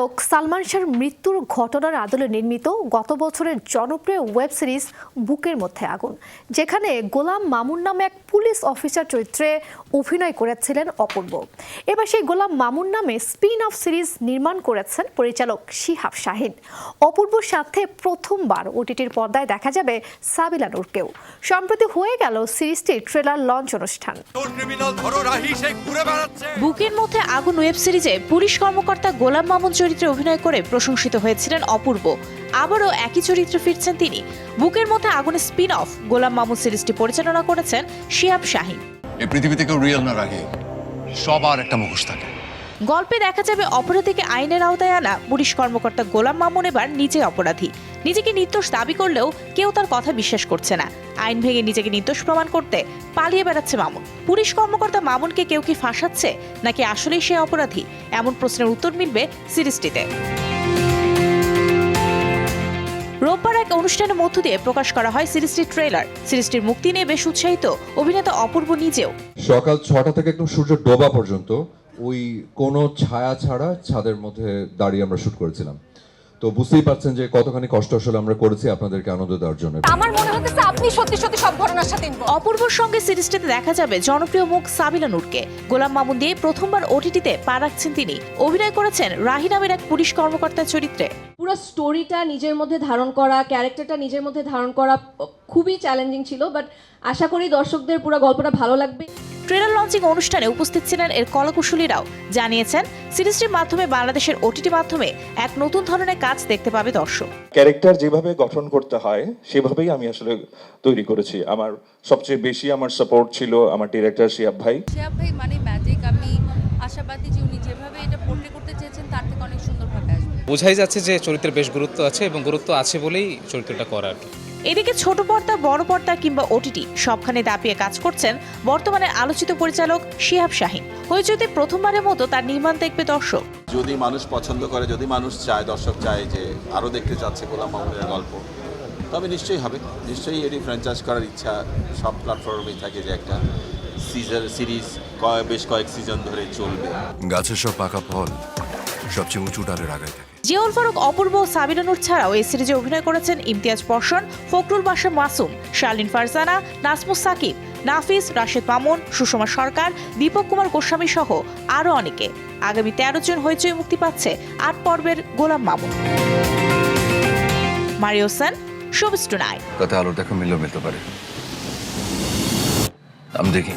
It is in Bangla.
নায়ক সালমান শাহর মৃত্যুর ঘটনার আদলে নির্মিত গত বছরের জনপ্রিয় ওয়েব সিরিজ বুকের মধ্যে আগুন যেখানে গোলাম মামুন নামে এক পুলিশ অফিসার চরিত্রে অভিনয় করেছিলেন অপূর্ব। এবার সেই গোলাম মামুন নামে স্পিন অফ সিরিজ নির্মাণ করেছেন পরিচালক শিহাব শাহিন। অপূর্বর সাথে প্রথমবার ওটিটির পর্দায় দেখা যাবে সাবিলা নূরকেও। সম্প্রতি হয়ে গেল সিরিজটির ট্রেলার লঞ্চ অনুষ্ঠান। বুকের মধ্যে আগুন ওয়েব সিরিজে পুলিশ কর্মকর্তা গোলাম মামুন চরিত্রে অভিনয় করে প্রশংসিত হয়েছিলেন অপূর্ব। আবারও একই চরিত্রে ফিরছেন তিনি। বুকের মধ্যে আগুনে স্পিন অফ গোলাম মামুন সিরিজটি পরিচালনা করেছেন শিহাব শাহিন। এই পৃথিবীতে কেউ রিয়েল না রাখে সবার একটা মুখোশ থাকে। গল্পে দেখা যাবে অপরাধীকে আইনের আওতায় আনা পুলিশ কর্মকর্তা গোলাম মামুন এবার নিজে অপরাধী। নিজেকে নির্দোষ দাবি করলেও কেউ তার কথা বিশ্বাস করছে না। আইন ভেঙে নিজেকে নির্দোষ প্রমাণ করতে পালিয়ে বেড়াচ্ছে মামুন। পুলিশ কর্মকর্তা মামুনকে কেউ কি ফাঁসাচ্ছে, নাকি আসলেই সে অপরাধী? এমন প্রশ্নের উত্তর মিলবে সিরিজটিতে। রোববার এক অনুষ্ঠানের মধ্য দিয়ে প্রকাশ করা হয় সিরিজটির ট্রেলার। সিরিজটির মুক্তি নিয়ে বেশ উৎসাহিত অভিনেতা অপূর্ব নিজেও। সকাল ছটা থেকে একদম সূর্য ডোবা পর্যন্ত ওই কোনো ছায়া ছাড়া ছাদের মধ্যে দাঁড়িয়ে আমরা শুট করেছিলাম। তো বুঝতেই পারছেন যে কতখানি কষ্ট আসলে আমরা করেছি আপনাদেরকে আনন্দ দেওয়ার জন্য। আমার মনে হচ্ছে আপনি সত্যি সত্যি সব ঘটনার সাথে। অপূর্বর সঙ্গে সিরিজটিতে দেখা যাবে জনপ্রিয় মুখ সাবিলা নূরকে। গোলাম মামুন দিয়ে প্রথমবার ওটিটিতে পা রাখছেন তিনি। অভিনয় করেছেন রাহি নামের এক পুলিশ কর্মকর্তার চরিত্রে। পুরো স্টোরিটা নিজের মধ্যে ধারণ করা ক্যারেক্টারটা নিজের মধ্যে ধারণ করা খুবই চ্যালেঞ্জিং ছিল বাট আশা করি দর্শকদের পুরো গল্পটা ভালো লাগবে। ট্রেলার লঞ্চিং অনুষ্ঠানে উপস্থিত ছিলেন এর কলাকুশলীরাও। জানিয়েছেন সিরিজটির মাধ্যমে বাংলাদেশের ওটিটি মাধ্যমে এক নতুন ধরনের কাজ দেখতে পাবে দর্শক। ক্যারেক্টার যেভাবে গঠন করতে হয় সেভাবেই আমি আসলে তৈরি করেছি। আমার সবচেয়ে বেশি আমার সাপোর্ট ছিল আমার ডিরেক্টর শিয়াব ভাই। শিহাব ভাই মানে ম্যাজিক আমি আশাবাদী যে উনি যেভাবে এটা পোর্ট্রে করতে চেয়েছেন তার থেকে অনেক সুন্দরভাবে আসবে। বোঝাই যাচ্ছে যে চরিত্রের বেশ গুরুত্ব আছে এবং গুরুত্ব আছে বলেই চরিত্রটা করা করার এদিকে ছোট পর্দা বড় পর্দা কিংবা ওটিটি সবখানে দাপিয়ে কাজ করছেন বর্তমানে আলোচিত পরিচালক শিহাব শাহিন। হইচইতে প্রথমবারের মতো তার নির্মাণ দেখবে দর্শক। যদি মানুষ পছন্দ করে যদি মানুষ চায় দর্শক চায় যে আরও দেখতে চাচ্ছে গোলাম মামুনের গল্প তবে নিশ্চয়ই হবে। নিশ্চয়ই এটি ফ্র্যাঞ্চাইজ করার ইচ্ছা সব প্ল্যাটফর্মেই থাকে যে একটা সিজন সিরিজ বেশ কয়েক সিজন ধরে চলবে। গাছের সব পাকা ফল। সবচেয়ে উঁচু ডালের আগায় থাকে। জিয়াউল ফারুক অপূর্ব ও সাবিনা নূর ছাড়াও এই সিরিজে অভিনয় করেছেন ইমতিয়াজ পর্ষণ ফখরুল বাসা মাসুম শালিন ফারজানা নাসমুস সাকিব নাফিস রাশেদ মামুন সুষমা সরকার দীপক কুমার গোস্বামী সহ আরও অনেকে। আগামী তেরো জন হইচই মুক্তি পাচ্ছে আট পর্বের গোলাম মামুন। মারিও সেন টুনাইট তাতে আলোর দেখা মিলেও মিলতে পারে। আমি দেখি।